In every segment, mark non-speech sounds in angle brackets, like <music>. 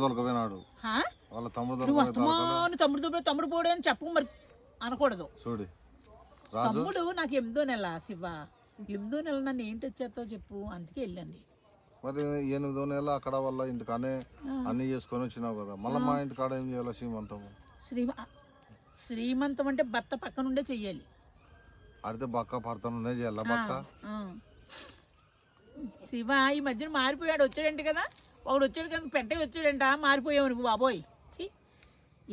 తమ్ముడు దొరకపోయినాడు? వాళ్ళ తమ్ముడు నువ్వు వస్తామో తమ్ముడు తమ్ముడు తమ్ముడు పోడు అని చెప్పు మరి. అనకూడదు. చూడు. తమ్ముడు నాకు ఎనిమిదో నెల శివ. ఎనిమిదో నెల నన్ను ఏంటి వచ్చేస్తావు చెప్పు. అందుకే వెళ్ళండి. మరి ఎనిమిదో నెల అక్కడ వాళ్ళ ఇంటికానే అన్ని చేసుకొని వచ్చినావు కదా. మళ్ళీ మా ఇంటికాడ ఏం చేయాలి శ్రీమంతం శ్రీమ శ్రీమంతం అంటే భర్త పక్క నుండే చెయ్యాలి. అడితే బక్క పడతానే చేయాలి బక్క. శివ ఈ మధ్యన మారిపోయాడు వచ్చాడంట కదా. ఒకడు వచ్చాడు కదా పెంటకి వచ్చాడంట మారిపోయావు నువ్వు బాబోయ్.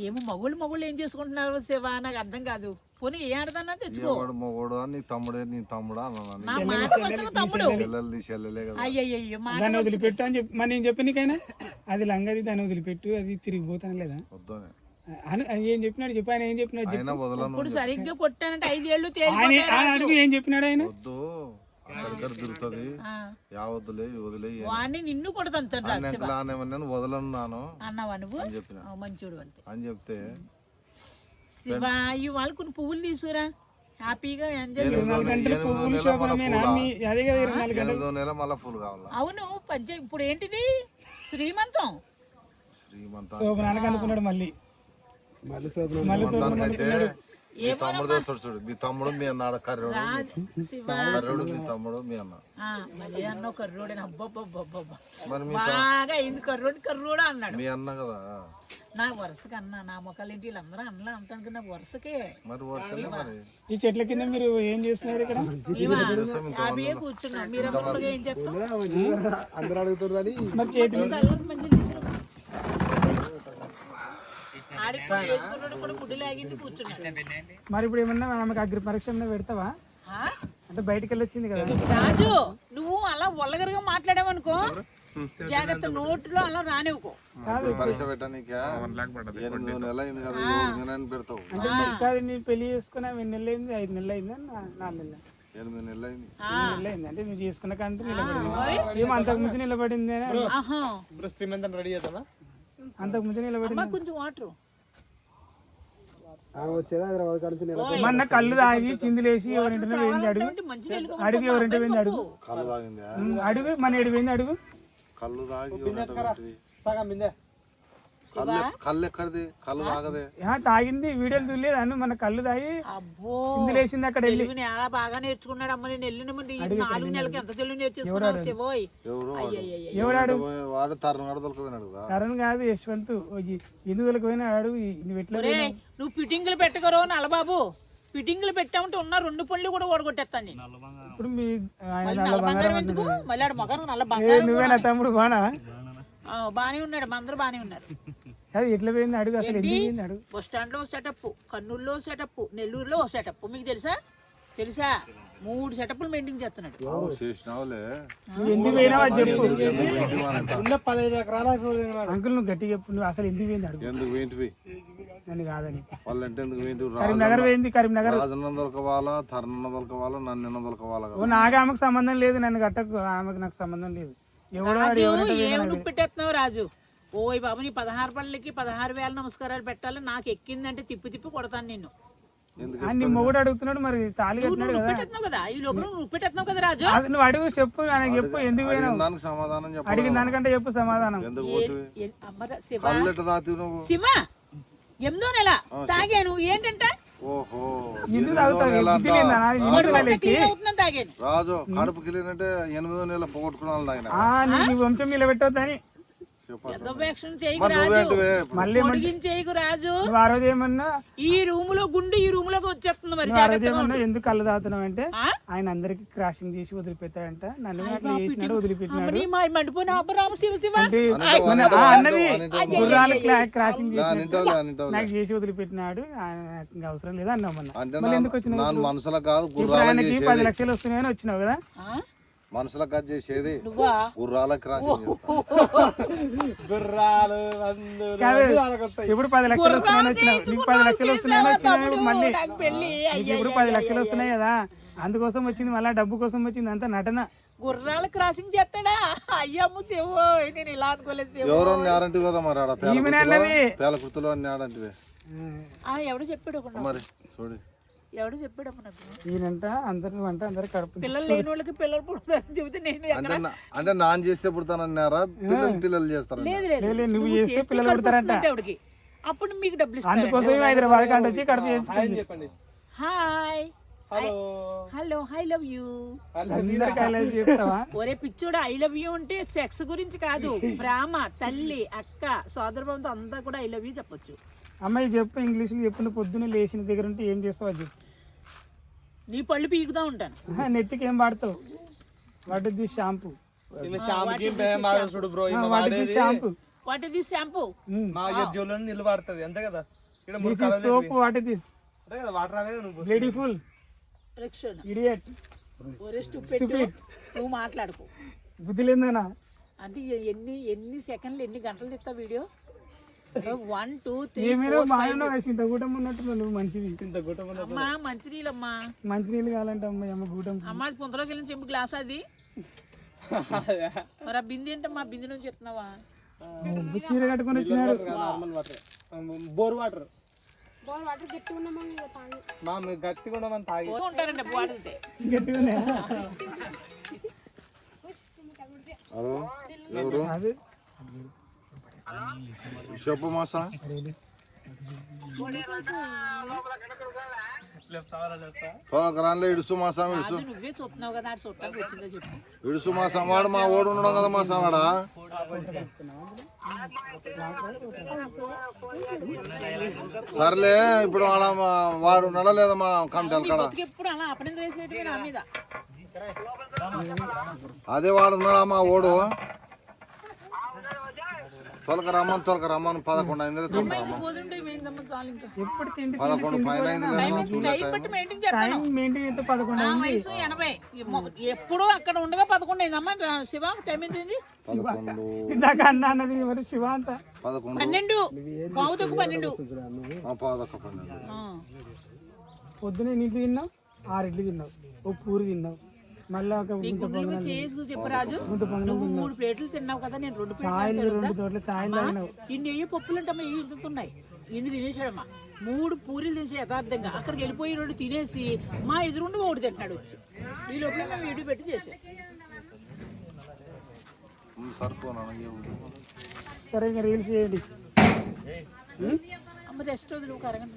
ఏమో మగుళ్ళు మగుళ్ళు ఏం చేసుకుంటున్నారు శివ? నాకు అర్థం కాదు. పోనీ ఏ ఆడదన్నా తెచ్చుకో. ఎవడు మొగోడు? నీ తమ్ముడే నీ తమ్ముడా నా మాట తమ్ముడు. మాట దాన్ని వదిలిపెట్టు అని చెప్పి. మరి నేను చెప్పి నీకైనా? అది లంగది దాన్ని వదిలిపెట్టు. అది తిరిగిపోతాను లేదా? ఏం చెప్పినాడు చెప్పు ఆయన ఏం చెప్పినాడు ఇప్పుడు సరిగ్గా కొట్టానంటే ఐదేళ్ళు ఆయన తేలిపోతాయి ఆయన అడుగు ఏం చెప్పినాడు ఆయన? అక్కడిక్కడ తిరుగుతుంది. యా వదిలే వాడిని నిన్ను కొడతాను వదలన్నాను అన్నావా నువ్వు? అని చెప్పిన. ఆ, మంచోడు అంతే. అని చెప్తే శివ ఇవాళ కొన్ని పువ్వులు తీసుకురా. హ్యాపీగా ఎంజాయ్ అవును పంచ ఇప్పుడు ఏంటిది? శ్రీమంతం. శ్రీమంతం అనుకున్నాడు మళ్ళీ. మళ్ళీ మీ తమ్ముడు తెస్తాడు చూడు. మీ తమ్ముడు మీ అన్నాడు కర్రోడు కర్రోడు మీ తమ్ముడు మీ అన్న. అన్న అబ్బబ్బబ్బబ్బబ్బా. మరి మీ బాగా అయింది కర్రోడు కర్రోడు అన్నాడు. మీ అన్న కదా? నా వరుసకి అన్న నా మొక్కలు ఏంటి? వీళ్ళందరూ అన్నలా అంటాను కదా వరుసకే. మరి మరి. ఈ చెట్ల కింద మీరు ఏం చేస్తున్నారు ఇక్కడ? కూర్చున్నా. మీరు ఏం చెప్తాం అందరూ అడుగుతారు మరి చేతి చల్లని మంచిగా తీసుకురా. ఆడికి కూడా వేసుకున్నాడు కూడా గుడ్డు లాగింది కూర్చున్నాడు మరి ఇప్పుడు ఏమన్నా ఆమెకు అగ్రి పరీక్ష పెడతావా? ఆ? అంటే బయటికి వెళ్ళి వచ్చింది కదా. రాజు నువ్వు అలా వల్లగరగా మాట్లాడావనుకో జాగ్రత్త నోట్లో అలా రానివ్వకో. పరీక్ష పెట్టానికా ఎనిమిదో నెల అయింది కదా నేను పెడతావు. పెళ్ళి చేసుకున్నా ఎన్ని నెలలు అయింది? ఐదు నెలలు అయిందా? నా- నాలుగు నెలలు. ఎనిమిది నెలలు అయింది. నెలలు అయింది? అంటే నువ్వు చేసుకున్న కంటే నిలబడింది. ఏమో అంతకు ముందు నిలబడింది శ్రీమంతం రెడీ చేద్దామా? అంతకు ముందు నిలబడింది. కొంచెం వాటర్ వచ్చేది హైదరాబాద్ కాడ నుంచి మొన్న కళ్ళు తాగి చిందులేసి ఎవరింటిలో పోయింది అడుగు. అడుగు ఎవరింటి పోయింది అడుగు. కళ్ళు తాగిందా? ఉమ్, అడుగు. మన ఏడు పోయింది అడుగు. కళ్ళు తాగి ఎవరంట? సగం మిందే కళ్ళు తాగదే. వీడియోలు చూడలేదు అను మన కళ్ళు తాగి అబ్బో చిందులేసింది అక్కడ వెళ్ళి. ఎలా బాగా నేర్చుకున్నాడు అమ్మ నేను వెళ్ళిన ముందు నాలుగు నెలలకి ఎంత తెలుగు నేర్చేసుకున్నావు శివోయ్? ఎవరు వాడు? ఎవడాడు వాడు దొరకపోయినాడు కదా. యశ్వంత్. ఎందుకు పోయినా అడుగు నువ్వు ఫిట్టింగ్లు పెట్టకరో నల్లబాబు. ఫిట్టింగ్లు పెట్టామంటే ఉన్న రెండు పనులు కూడా ఓడగొట్టేస్తాను నేను. ఇప్పుడు మీ ఆయన మళ్ళీ నల్ల నల్ల బంగారం బంగారం ఎందుకు? మళ్ళీ ఆడ మగారు నల్ల ఏ, బంగారం నువ్వే నా తమ్ముడు బానా? ఆ, బానే ఉన్నాడు మా అందరూ బానే ఉన్నారు. <laughs> అది ఎట్లా పోయింది అడుగు అసలు ఎందుకు పోయింది అడుగు? బస్ స్టాండ్లో సెటప్ కర్నూలులో సెటప్ నెల్లూరులో సెటప్ మీకు తెలుసా? తెలుసా? మూడు సెటప్లు మెయింటైన్ చేస్తున్నాడు. చేసినావులే. నువ్వు ఎందుకు పోయినావు చెప్పు. ఉన్న పదహైదు ఎకరాల అంకుల్ నువ్వు గట్టిగా చెప్పు. నువ్వు అసలు ఎందుకు పోయింది అడుగు? ఎందుకు ఏంటివి నన్ను కాదని. వాళ్ళంటే ఎందుకు ఏంటి కరీంనగర్ పోయింది కరీంనగర్. రాజన్న దొరకవాలా తరుణ దొరకవాలా నన్ను దొరకవాలా ఓ కదా నాకు ఆమెకు సంబంధం లేదు నన్ను గట్టకు ఆమెకు నాకు సంబంధం లేదు. ఎవడో వాడు రాజు ఎవరంటే ఏమి నువ్వు పెట్టేస్తున్నావు రాజు? ఓయ్ బాబు నీ పదహారు పళ్ళకి పదహారు వేల నమస్కారాలు పెట్టాలి. నాకు ఎక్కిందంటే తిప్పి తిప్పి కొడతాను నిన్ను. నీ మొగుడు అడుగుతున్నాడు మరి తాళి నువ్వు కట్టినాడు కదా. ఈ లోపల నువ్వు కదా రాజు? అసలు నువ్వు అడుగు చెప్పు చెప్పు ఎందుకు అడిగిన సమాధానం దానికంటే చెప్పు సమాధానం. శివ. ఎనిమిదో నెల తాగాను. ఏంటంటే? రాజు కడుపు కిలినంటే ఎనిమిదో నెల పోగొట్టుకున్నాను వంశం నిలబెట్టొద్దని. చెప్పండి ఈ రూమ్లో గుండు ఈ రూమ్లోకి వచ్చేస్తుంది మరి. ఎందుకు కళ్ళు తాగుతున్నావు అంటే? ఆయన అందరికి క్రాషింగ్ చేసి వదిలిపెట్టాడంట నన్ను అట్లా చేసినాడు వదిలిపెట్టినాడు మండిపోయిన అబ్బరామ శివ శివ అన్నది. గుర్రాలు నా చేసి. నాకు చేసి వదిలిపెట్టినాడు అవసరం లేదు అన్నావు మొన్న అంటే మళ్ళీ నా- ఎందుకు వచ్చినావు మనసులో కాదు పది లక్షలు వస్తున్నాయని వచ్చినావు కదా మనసులో కాదు చేసేది గుర్రాలకు గుర్రాలు ఇప్పుడు పది లక్షలు వస్తున్నాయని వచ్చినావు నీకు పది లక్షలు వస్తున్నాయని వచ్చినావు ఇప్పుడు మళ్ళీ పది లక్షలు వస్తున్నాయి కదా అందుకోసం వచ్చింది మళ్ళీ డబ్బు కోసం వచ్చింది అంతా నటన గుర్రాలు క్రాసింగ్ చేస్తాడా అయ్యమ్మ శివో నేను ఇలా అనుకోలేదు ఎవరో నేడంటివి కదా మరి ఆడ పేల కుర్తులో ఎవడో చెప్పాడు. మరి చూడు ఎవడో చెప్పాడమ్మ నాకు. ఈయనంట అందరు అంట అందరు కడుపు పిల్లలు లేని వాళ్ళకి పిల్లలు పుడతారని చెబితే నేను ఎక్కడ అంటే నా- అంటే నాన్న చేస్తే పుడతానన్నారా? పిల్లలు పిల్లలు చేస్తారా లేదు లేదు. లేదు, నువ్వు చేస్తే పిల్లలు పుడతారంట. ఆవిడకి అప్పుడు మీకు డబ్బులు ఇస్తారు? అందుకోసం హైదరాబాద్ కంట వచ్చి కడుపు చెప్పండి. Hi. Hello. Hello I love you. చెప్తావా? ఒరే పిచ్చోడు ఐ లవ్ యూ అంటే సెక్స్ గురించి కాదు. ప్రేమ తల్లి అక్క సోదరభావంతో అంతా కూడా ఐ లవ్ యూ చెప్పొచ్చు. అమ్మాయి చెప్పు ఇంగ్లీష్ చెప్పిన పొద్దున్న లేచిన దగ్గర ఉంటే ఏం చేస్తావు అది చెప్పు. నీ పళ్ళు పీకుతా ఉంటాను. నెత్తికి ఏం వాడతావు? What the shampoo. What shampoo. What is this shampoo. మా జోలో నీళ్ళు వాడుతుంది అంతే కదా? ఇక్కడ మూడు this is soap what the అంతే కదా వాటర్ అవే నువ్వు. బ్యూటిఫుల్ ఇడియట్ మాట్లాడుకో. బుద్ధి లేదనా అంటే ఎన్ని ఎన్ని సెకండ్లు ఎన్ని గంటలు తీస్తా వీడియో? వన్ టూ త్రీ ఏమైనా బాగా ఇంత ఉన్నట్టు నువ్వు మంచిది. ఇంత ఉన్న అమ్మా మంచినీళ్ళు కావాలంటే అమ్మాయి అమ్మ కూటం అమ్మా అది పుంతలోకి వెళ్ళిన చెంపు గ్లాస్ అది. <laughs> మరి ఆ బింది అంటే మా బింది నుంచి చెప్తున్నావా? చీర కట్టుకొని వచ్చినాడు. Normal water. బోర్ వాటర్ మా మీరు గట్టిగా ఉండమని తాగి. ఉంటారండి గట్టిగా నువ్వే చూస్తున్నావు కదా అది చూడటానికి వచ్చిందో చెప్పు. ఇడుసు మాసం వాడు మా ఓడు ఉండడం కదా మాసం వాడా సర్లే ఇప్పుడు వాడ మా- వాడు నడలేదా మా కమిటీ కాడ? బతుకు ఎప్పుడు అలా అపనింద వేసేటివి నా మీద. అదే వాడు ఉన్నాడా మా ఓడు? తొలక రమ్మని తొలక రమ్మని పదకొండు అయింది తొలక రమ్మని. పదకొండు పైన అయింది ఎప్పుడూ అక్కడ ఉండగా పదకొండు అయిందమ్మా శివ టైం ఇందాక అన్న అన్నది మరి శివ అంత పదకొండు. పన్నెండు. పావు తక్కువ పన్నెండు. ఆ, పదొక్క పన్నెండు. పొద్దున ఎన్ని తిన్నావు? ఆరు ఇడ్లు తిన్నావు. ఒక పూరి తిన్నావు. మళ్ళీ ఒక నువ్వు మూడు ప్లేట్లు తిన్నావు కదా నేను రెండు ప్లేట్లు ఇన్ని ఏ పప్పులు ఇన్ని తినేసాడమ్మా. మూడు పూరీలు తినేసి యథార్థంగా. అక్కడికి వెళ్ళిపోయి రెండు తినేసి మా ఎదురుండి ఒకటి తింటున్నాడు వచ్చి. ఈ లోపల మేము వీడియో పెట్టి చేసాం. సరే ఇంకా రీల్స్ చేయండి. అమ్మ రెస్ట్ వదిలి ఒక అరగంట